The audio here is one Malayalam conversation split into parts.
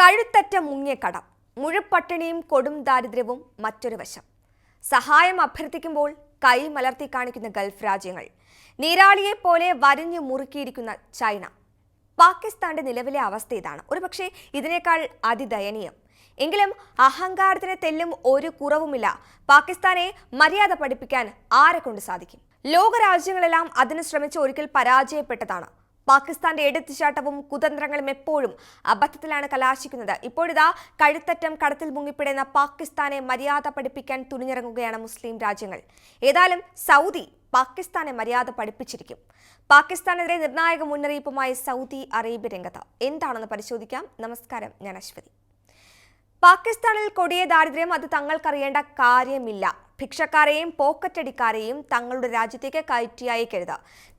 കഴുത്തറ്റ മുങ്ങിയ കടം മുഴുപ്പട്ടിണിയും കൊടും ദാരിദ്ര്യവും മറ്റൊരു വശം. സഹായം അഭ്യർത്ഥിക്കുമ്പോൾ കൈ മലർത്തി കാണിക്കുന്ന ഗൾഫ് രാജ്യങ്ങൾ നീരാളിയെ പോലെ വരിഞ്ഞു മുറുക്കിയിരിക്കുന്ന ചൈന. പാകിസ്ഥാന്റെ നിലവിലെ അവസ്ഥ ഇതാണ്. ഒരുപക്ഷെ ഇതിനേക്കാൾ അതിദയനീയം. എങ്കിലും അഹങ്കാരത്തിന് തെല്ലും ഒരു കുറവുമില്ല. പാകിസ്ഥാനെ മര്യാദ പഠിപ്പിക്കാൻ ആരെ കൊണ്ട് സാധിക്കും? ലോകരാജ്യങ്ങളെല്ലാം അതിന് ശ്രമിച്ച് ഒരിക്കൽ പരാജയപ്പെട്ടതാണ്. പാകിസ്ഥാന്റെ എടുത്തുചാട്ടവും കുതന്ത്രങ്ങളും എപ്പോഴും അബദ്ധത്തിലാണ് കലാശിക്കുന്നത്. ഇപ്പോഴിതാ കഴുത്തറ്റം കടത്തിൽ മുങ്ങിപ്പിടുന്ന പാകിസ്ഥാനെ മര്യാദ പഠിപ്പിക്കാൻ തുനിഞ്ഞിറങ്ങുകയാണ് മുസ്ലിം രാജ്യങ്ങൾ. ഏതായാലും സൗദി പാകിസ്ഥാനെ മര്യാദ പഠിപ്പിച്ചിരിക്കും. പാകിസ്ഥാനെതിരെ നിർണായക മുന്നറിയിപ്പുമായി സൗദി അറേബ്യ രംഗത്ത്. എന്താണെന്ന് പരിശോധിക്കാം. നമസ്കാരം ഞാൻ അശ്വതി. പാകിസ്ഥാനിൽ കൊടിയ ദാരിദ്ര്യം അത് തങ്ങൾക്കറിയേണ്ട കാര്യമില്ല. ഭിക്ഷക്കാരെയും പോക്കറ്റടിക്കാരെയും തങ്ങളുടെ രാജ്യത്തേക്ക് കയറ്റിയായി കരുത.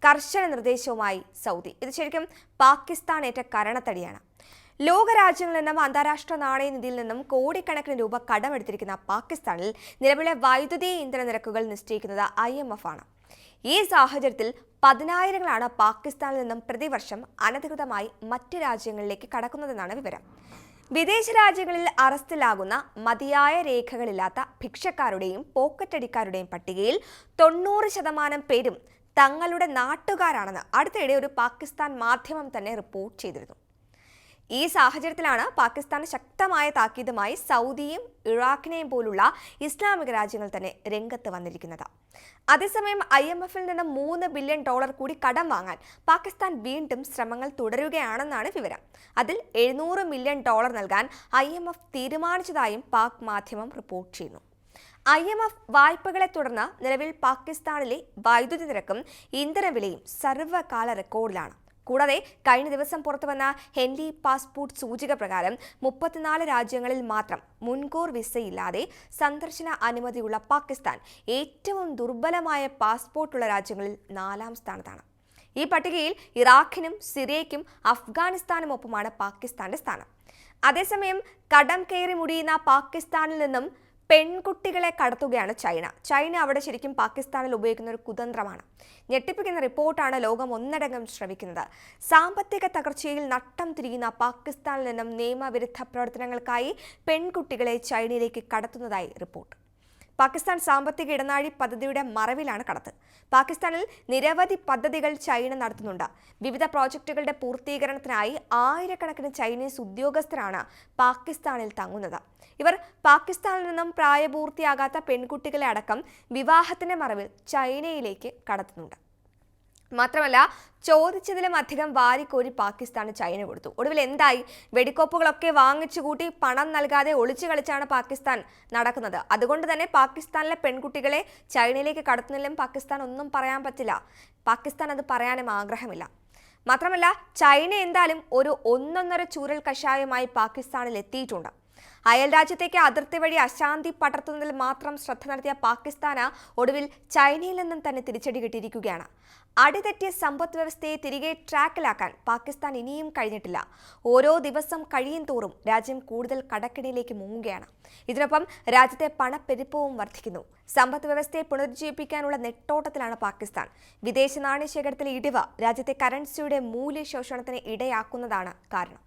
കർശന നിർദ്ദേശവുമായി സൗദി. ഇത് ശരിക്കും പാകിസ്ഥാൻ ഏറ്റ കരണത്തടിയാണ്. ലോകരാജ്യങ്ങളിൽ നിന്നും അന്താരാഷ്ട്ര നാണയനിധിയിൽ നിന്നും കോടിക്കണക്കിന് രൂപ കടമെടുത്തിരിക്കുന്ന പാകിസ്ഥാനിൽ നിലവിലെ വൈദ്യുതി ഇന്ധന നിരക്കുകൾ നിശ്ചയിക്കുന്നത് ഐ എം എഫ് ആണ്. ഈ സാഹചര്യത്തിൽ പതിനായിരങ്ങളാണ് പാകിസ്ഥാനിൽ നിന്നും പ്രതിവർഷം അനധികൃതമായി മറ്റ് രാജ്യങ്ങളിലേക്ക് കടക്കുന്നതെന്നാണ് വിവരം. വിദേശ രാജ്യങ്ങളിൽ അറസ്റ്റിലാകുന്ന മതിയായ രേഖകളില്ലാത്ത ഭിക്ഷക്കാരുടെയും പോക്കറ്റടിക്കാരുടെയും പട്ടികയിൽ തൊണ്ണൂറ് ശതമാനം പേരും തങ്ങളുടെ നാട്ടുകാരാണെന്ന് അടുത്തിടെ ഒരു പാകിസ്ഥാൻ മാധ്യമം തന്നെ റിപ്പോർട്ട് ചെയ്തിരുന്നു. ഈ സാഹചര്യത്തിലാണ് പാകിസ്ഥാന് ശക്തമായ താക്കീതുമായി സൗദിയും ഇറാഖിനെയും പോലുള്ള ഇസ്ലാമിക രാജ്യങ്ങൾ തന്നെ രംഗത്ത് വന്നിരിക്കുന്നത്. അതേസമയം ഐ എം എഫിൽ നിന്ന് മൂന്ന് ബില്യൺ ഡോളർ കൂടി കടം വാങ്ങാൻ പാകിസ്ഥാൻ വീണ്ടും ശ്രമങ്ങൾ തുടരുകയാണെന്നാണ് വിവരം. അതിൽ എഴുന്നൂറ് മില്യൺ ഡോളർ നൽകാൻ ഐ എം എഫ് തീരുമാനിച്ചതായും പാക് മാധ്യമം റിപ്പോർട്ട് ചെയ്യുന്നു. ഐ എം എഫ് വായ്പകളെ തുടർന്ന് നിലവിൽ പാകിസ്ഥാനിലെ വൈദ്യുതി നിരക്കും ഇന്ധനവിലയും സർവകാല റെക്കോർഡിലാണ്. കൂടാതെ കഴിഞ്ഞ ദിവസം പുറത്തുവന്ന ഹെൻലി പാസ്പോർട്ട് സൂചിക പ്രകാരം മുപ്പത്തിനാല് രാജ്യങ്ങളിൽ മാത്രം മുൻകൂർ വിസയില്ലാതെ സന്ദർശന അനുമതിയുള്ള പാകിസ്ഥാൻ ഏറ്റവും ദുർബലമായ പാസ്പോർട്ടുള്ള രാജ്യങ്ങളിൽ നാലാം സ്ഥാനത്താണ്. ഈ പട്ടികയിൽ ഇറാഖിനും സിറിയയ്ക്കും അഫ്ഗാനിസ്ഥാനും ഒപ്പമാണ് പാകിസ്ഥാന്റെ സ്ഥാനം. അതേസമയം കടം കയറി മുടിയുന്ന പാകിസ്ഥാനിൽ നിന്നും പെൺകുട്ടികളെ കടത്തുകയാണ് ചൈന. ചൈന അവിടെ ശരിക്കും പാകിസ്ഥാനിൽ ഉപയോഗിക്കുന്ന ഒരു കുതന്ത്രമാണ്. ഞെട്ടിപ്പിക്കുന്ന റിപ്പോർട്ടാണ് ലോകം ഒന്നടങ്കം ശ്രമിക്കുന്നത് സാമ്പത്തിക തകർച്ചയിൽ നട്ടം തിരിയുന്ന പാകിസ്ഥാനിൽ നിന്നും നിയമവിരുദ്ധ പ്രവർത്തനങ്ങൾക്കായി പെൺകുട്ടികളെ ചൈനയിലേക്ക് കടത്തുന്നതായി റിപ്പോർട്ട്. പാകിസ്ഥാൻ സാമ്പത്തിക ഇടനാഴി പദ്ധതിയുടെ മറവിലാണ് കടത്ത്. പാകിസ്ഥാനിൽ നിരവധി പദ്ധതികൾ ചൈന നടത്തുന്നുണ്ട്. വിവിധ പ്രോജക്റ്റുകളുടെ പൂർത്തീകരണത്തിനായി ആയിരക്കണക്കിന് ചൈനീസ് ഉദ്യോഗസ്ഥരാണ് പാകിസ്ഥാനിൽ തങ്ങുന്നത്. ഇവർ പാകിസ്ഥാനിൽ നിന്നും പ്രായപൂർത്തിയാകാത്ത പെൺകുട്ടികളെ അടക്കം വിവാഹത്തിന്റെ മറവിൽ ചൈനയിലേക്ക് കടത്തുന്നുണ്ട്. മാത്രമല്ല ചോദിച്ചതിലും അധികം വാരിക്കോരി പാകിസ്ഥാന് ചൈന കൊടുത്തു. ഒടുവിൽ എന്തായി? വെടിക്കോപ്പുകളൊക്കെ വാങ്ങിച്ചു കൂട്ടി പണം നൽകാതെ ഒളിച്ചു കളിച്ചാണ് പാകിസ്ഥാൻ നടക്കുന്നത്. അതുകൊണ്ട് തന്നെ പാകിസ്ഥാനിലെ പെൺകുട്ടികളെ ചൈനയിലേക്ക് കടത്തുന്നില്ലെന്നും പാകിസ്ഥാൻ ഒന്നും പറയാൻ പറ്റില്ല. പാകിസ്ഥാൻ അത് പറയാനും ആഗ്രഹമില്ല. മാത്രമല്ല ചൈന എന്തായാലും ഒരു ഒന്നൊന്നര ചൂരൽ കഷായമായി പാകിസ്ഥാനിൽ എത്തിയിട്ടുണ്ട് അയൽ രാജ്യത്തേക്ക് അതിർത്തി വഴി അശാന്തി പടർത്തുന്നതിൽ മാത്രം ശ്രദ്ധ നടത്തിയ പാകിസ്ഥാന് ഒടുവിൽ ചൈനയിൽ നിന്നും തന്നെ തിരിച്ചടി കിട്ടിയിരിക്കുകയാണ്. അടിതെറ്റിയ സമ്പദ് വ്യവസ്ഥയെ തിരികെ ട്രാക്കിലാക്കാൻ പാകിസ്ഥാൻ ഇനിയും കഴിഞ്ഞിട്ടില്ല. ഓരോ ദിവസം കഴിയും തോറും രാജ്യം കൂടുതൽ കടക്കിണിയിലേക്ക് മുങ്ങുകയാണ്. ഇതിനൊപ്പം രാജ്യത്തെ പണപ്പെരുപ്പവും വർദ്ധിക്കുന്നു. സമ്പദ് വ്യവസ്ഥയെ പുനരുജ്ജീവിപ്പിക്കാനുള്ള നെട്ടോട്ടത്തിലാണ് പാകിസ്ഥാൻ. വിദേശ നാണ്യശേഖരത്തിലെ ഇടിവ് രാജ്യത്തെ കറൻസിയുടെ മൂല്യശോഷണത്തിന് ഇടയാക്കുന്നതാണ് കാരണം.